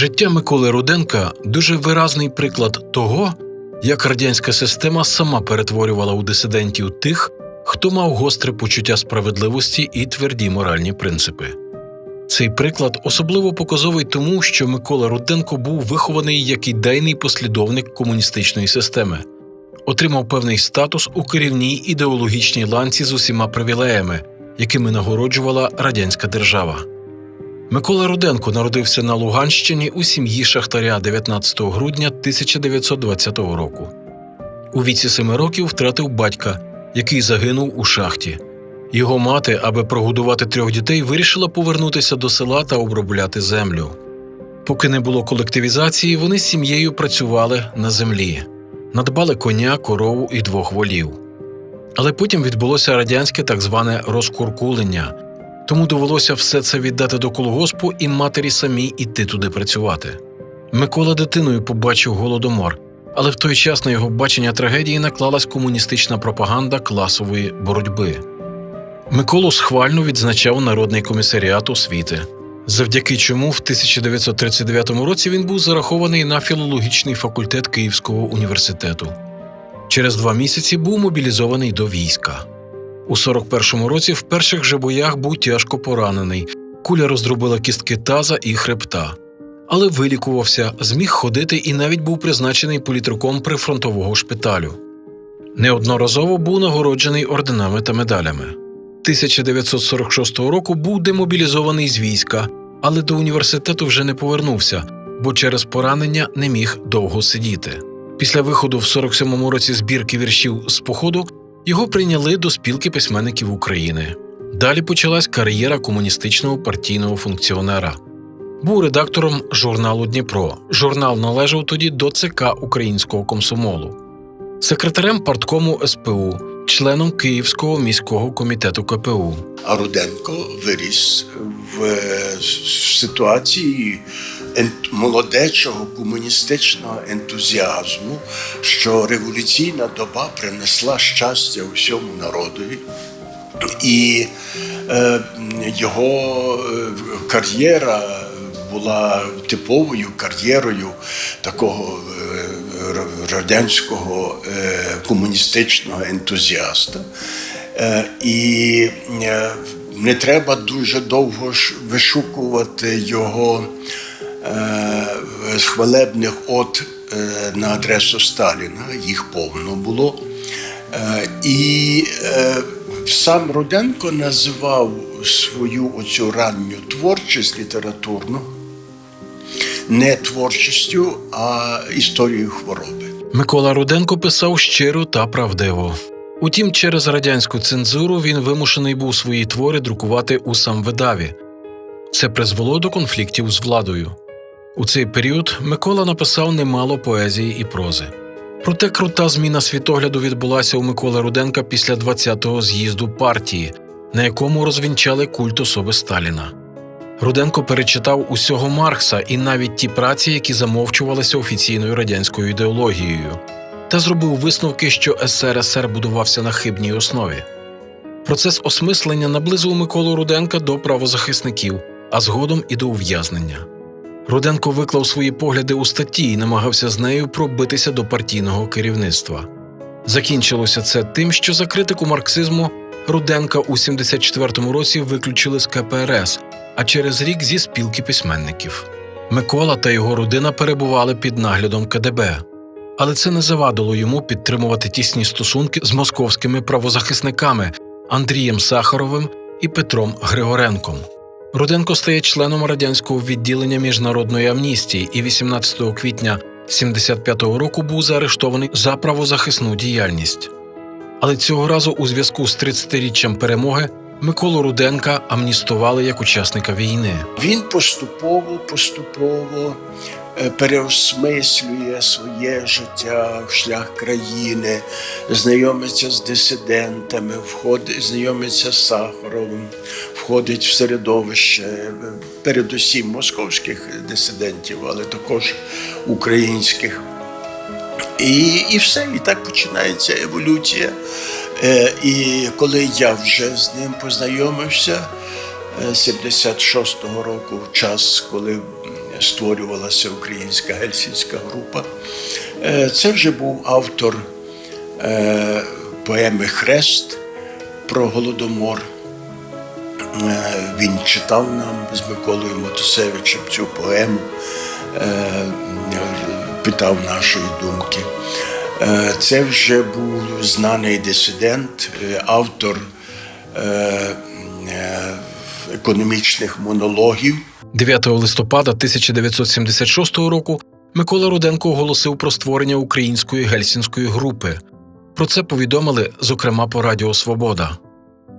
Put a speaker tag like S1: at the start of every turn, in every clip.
S1: Життя Миколи Руденка дуже виразний приклад того, як радянська система сама перетворювала у дисидентів тих, хто мав гостре почуття справедливості і тверді моральні принципи. Цей приклад особливо показовий тому, що Микола Руденко був вихований як ідейний послідовник комуністичної системи, отримав певний статус у керівній ідеологічній ланці з усіма привілеями, якими нагороджувала радянська держава. Микола Руденко народився на Луганщині у сім'ї шахтаря 19 грудня 1920 року. У віці семи років втратив батька, який загинув у шахті. Його мати, аби прогодувати трьох дітей, вирішила повернутися до села та обробляти землю. Поки не було колективізації, вони з сім'єю працювали на землі, надбали коня, корову і двох волів. Але потім відбулося радянське так зване розкуркулення, тому довелося все це віддати до колгоспу і матері самій іти туди працювати. Микола дитиною побачив голодомор, але в той час на його бачення трагедії наклалась комуністична пропаганда класової боротьби. Миколу схвально відзначав Народний комісаріат освіти, завдяки чому в 1939 році він був зарахований на філологічний факультет Київського університету. Через два місяці був мобілізований до війська. У 41-му році в перших же боях був тяжко поранений. Куля роздробила кістки таза і хребта. Але вилікувався, зміг ходити і навіть був призначений політруком прифронтового шпиталю. Неодноразово був нагороджений орденами та медалями. 1946 року був демобілізований з війська, але до університету вже не повернувся, бо через поранення не міг довго сидіти. Після виходу в 47-му році збірки віршів з походу його прийняли до спілки письменників України. Далі почалась кар'єра комуністичного партійного функціонера. Був редактором журналу Дніпро. Журнал належав тоді до ЦК Українського комсомолу, секретарем парткому СПУ, членом Київського міського комітету КПУ.
S2: А Руденко виріс в ситуації молодечого комуністичного ентузіазму, що революційна доба принесла щастя усьому народові. І е, його е, кар'єра була типовою кар'єрою такого е, радянського е, комуністичного ентузіаста. Е, І е, не треба дуже довго вишукувати його е, хвалебних от е, на адресу Сталіна, їх повно було. Е, І сам Руденко називав свою оцю ранню творчість літературну не творчістю, а історією хвороби.
S1: Микола Руденко писав щиро та правдиво. Утім, через радянську цензуру він вимушений був свої твори друкувати у самвидаві. Це призвело до конфліктів з владою. У цей період Микола написав немало поезії і прози. Проте крута зміна світогляду відбулася у Миколи Руденка після 20-го з'їзду партії, на якому розвінчали культ особи Сталіна. Руденко перечитав усього Маркса і навіть ті праці, які замовчувалися офіційною радянською ідеологією, та зробив висновки, що СРСР будувався на хибній основі. Процес осмислення наблизив Миколу Руденка до правозахисників, а згодом і до ув'язнення. Руденко виклав свої погляди у статті і намагався з нею пробитися до партійного керівництва. Закінчилося це тим, що за критику марксизму Руденка у 74-му році виключили з КПРС, а через рік зі спілки письменників. Микола та його родина перебували під наглядом КДБ, але це не завадило йому підтримувати тісні стосунки з московськими правозахисниками Андрієм Сахаровим і Петром Григоренком. Руденко стає членом радянського відділення міжнародної амністії і 18 квітня 75-го року був заарештований за правозахисну діяльність. Але цього разу у зв'язку з 30-річчям перемоги Миколу Руденка амністували як учасника війни.
S2: Він поступово, поступово е, переосмислює своє життя, в шлях країни, знайомиться з дисидентами, входить, знайомиться з Сахаровим, входить в середовище, е, передусім московських дисидентів, але також українських. І, і все, і так починається еволюція. Е, і коли я вже з ним познайомився, е, 76-го року, в час, коли створювалася українська гельсінська група. Е, Це вже був автор е, поеми Хрест про Голодомор. Е, Він читав нам з Миколою Мотусевичем цю поему, е, питав нашої думки. Е, Це вже був знаний дисидент, автор економічних монологів.
S1: 9 листопада 1976 року Микола Руденко оголосив про створення української гельсінської групи. Про це повідомили, зокрема, по Радіо Свобода.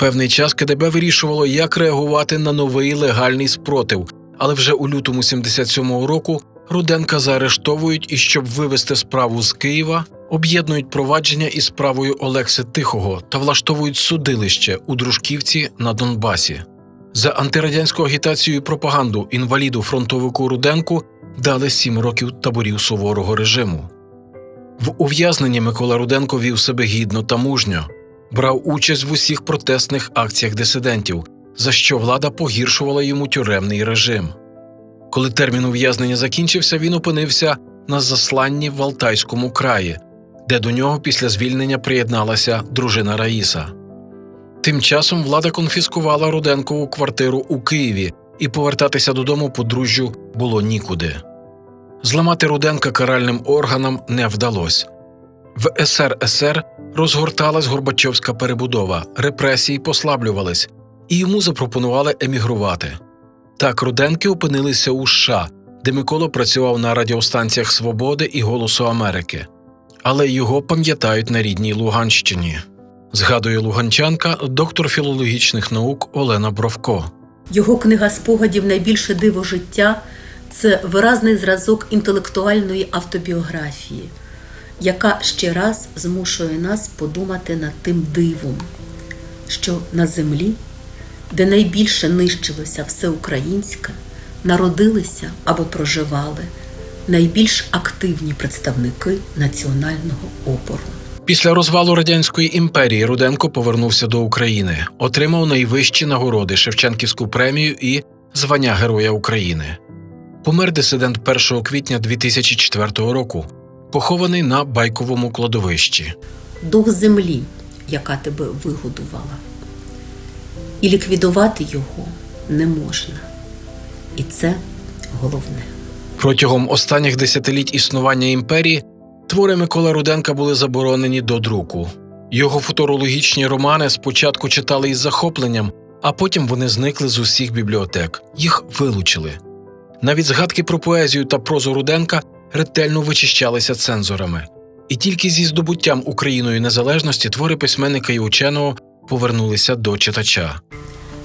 S1: Певний час КДБ вирішувало, як реагувати на новий легальний спротив, але вже у лютому 77-го року Руденка заарештовують і щоб вивести справу з Києва, об'єднують провадження із справою Олекси Тихого та влаштовують судилище у Дружківці на Донбасі. За антирадянську агітацію і пропаганду інваліду фронтовику Руденку дали сім років таборів суворого режиму. В ув'язненні Микола Руденко вів себе гідно та мужньо, брав участь в усіх протестних акціях дисидентів, за що влада погіршувала йому тюремний режим. Коли термін ув'язнення закінчився, він опинився на засланні в Алтайському краї, де до нього після звільнення приєдналася дружина Раїса. Тим часом влада конфіскувала Руденкову квартиру у Києві, і повертатися додому подружжю було нікуди. Зламати Руденка каральним органам не вдалося. В СРСР розгорталась Горбачовська перебудова, репресії послаблювались, і йому запропонували емігрувати. Так Руденки опинилися у США, де Микола працював на радіостанціях Свободи і Голосу Америки. Але його пам'ятають на рідній Луганщині. Згадує луганчанка, доктор філологічних наук Олена Бровко.
S3: Його книга спогадів Найбільше диво життя це виразний зразок інтелектуальної автобіографії, яка ще раз змушує нас подумати над тим дивом, що на землі, де найбільше нищилося все українське, народилися або проживали найбільш активні представники національного опору.
S1: Після розвалу радянської імперії Руденко повернувся до України, отримав найвищі нагороди Шевченківську премію і звання Героя України. Помер дисидент 1 квітня 2004 року, похований на байковому кладовищі.
S3: дух землі, яка тебе вигодувала. І ліквідувати його не можна. І це головне.
S1: Протягом останніх десятиліть існування імперії твори Миколи Руденка були заборонені до друку. Його футурологічні романи спочатку читали із захопленням, а потім вони зникли з усіх бібліотек. Їх вилучили. Навіть згадки про поезію та прозу Руденка ретельно вичищалися цензорами. І тільки зі здобуттям Україною незалежності твори письменника і ученого повернулися до читача.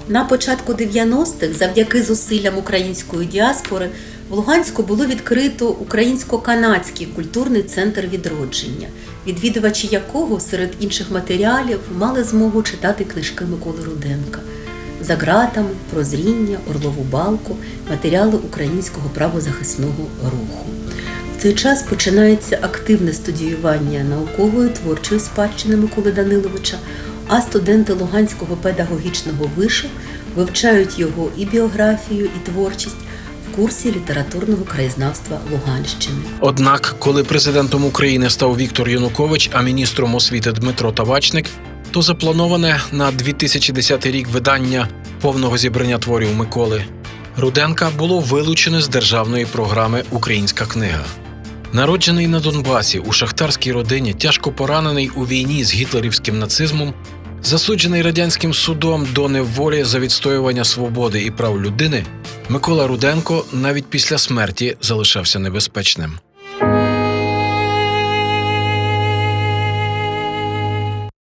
S3: На початку 90-х, завдяки зусиллям української діаспори, в Луганську було відкрито українсько-канадський культурний центр відродження, відвідувачі якого серед інших матеріалів мали змогу читати книжки Миколи Руденка. За ґратами, прозріння, орлову балку, матеріали українського правозахисного руху. Цей час починається активне студіювання наукової творчої спадщини Миколи Даниловича, а студенти Луганського педагогічного вишу вивчають його і біографію, і творчість курсі літературного краєзнавства Луганщини.
S1: Однак, коли президентом України став Віктор Янукович, а міністром освіти Дмитро Тавачник, то заплановане на 2010 рік видання повного зібрання творів Миколи Руденка було вилучене з державної програми Українська книга. Народжений на Донбасі у шахтарській родині, тяжко поранений у війні з гітлерівським нацизмом, засуджений радянським судом до неволі за відстоювання свободи і прав людини, Микола Руденко навіть після смерті залишався небезпечним.